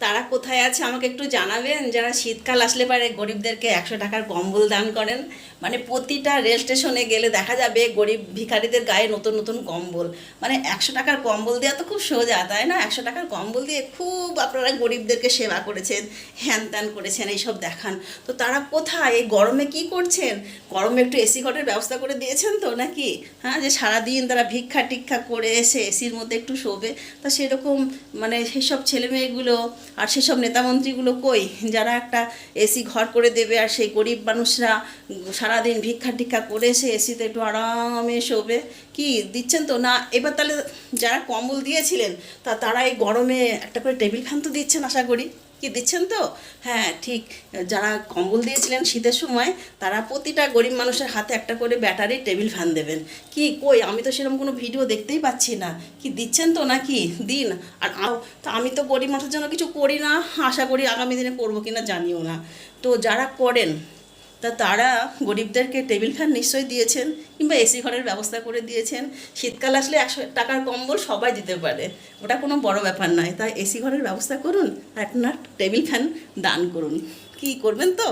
তারা কোথায় আছে আমাকে একটু জানাবেন? যারা শীতকাল আসলে পারে, গরিবদেরকে একশো টাকার কম্বল দান করেন। মানে প্রতিটা রেল স্টেশনে গেলে দেখা যাবে গরিব ভিখারিদের গায়ে নতুন নতুন কম্বল। মানে একশো টাকার কম্বল দেওয়া তো খুব সোজা, তাই না? একশো টাকার কম্বল দিয়ে খুব আপনারা গরিবদেরকে সেবা করেছেন হ্যান ত্যান করেছেন, এইসব দেখান। তো তারা কোথায়? এই গরমে কি করছেন? গরমে একটু এসি ঘরের ব্যবস্থা করে দিয়েছেন তো নাকি? হ্যাঁ যে সারাদিন তারা ভিক্ষা টিক্ষা করে এসে এসির মধ্যে একটু শোবে। তা সেরকম মানে সেসব ছেলেমেয়েগুলো আর সেসব নেতামন্ত্রীগুলো কই? যারা একটা এসি ঘর করে দেবে আর সেই গরিব মানুষরা সারাদিন ভিক্ষা টিক্ষা করে সে এসিতে একটু আরামে শোবে। কি, দিচ্ছেন তো? না, এবার তাহলে যারা কম্বল দিয়েছিলেন, তা তারা এই গরমে একটা করে টেবিল ফ্যান তো দিচ্ছেন, আশা করি। কি দিচ্ছেন তো? হ্যাঁ ঠিক। যারা কম্বল দিয়েছিলেন শীতের সময়, তারা প্রতিটা গরিব মানুষের হাতে একটা করে ব্যাটারি, টেবিল, ফ্যান দেবেন। কি, কই? আমি তো সেরকম কোনো ভিডিও দেখতেই পাচ্ছি না। কি দিচ্ছেন তো নাকি? দিন। আর তা আমি তো গরিব মানুষের জন্য কিছু করি না। আশা করি আগামী দিনে করব কিনা জানিও না। তো যারা করেন তা তারা গরিবদেরকে টেবিল ফ্যান নিশ্চয়ই দিয়েছেন কিংবা এসি ঘরের ব্যবস্থা করে দিয়েছেন। শীতকাল আসলে একশো টাকার কম্বল সবাই দিতে পারে। ওটা কোনো বড় ব্যাপার নয়। তাই এসি ঘরের ব্যবস্থা করুন আর একটা টেবিল ফ্যান দান করুন। কি করবেন তো?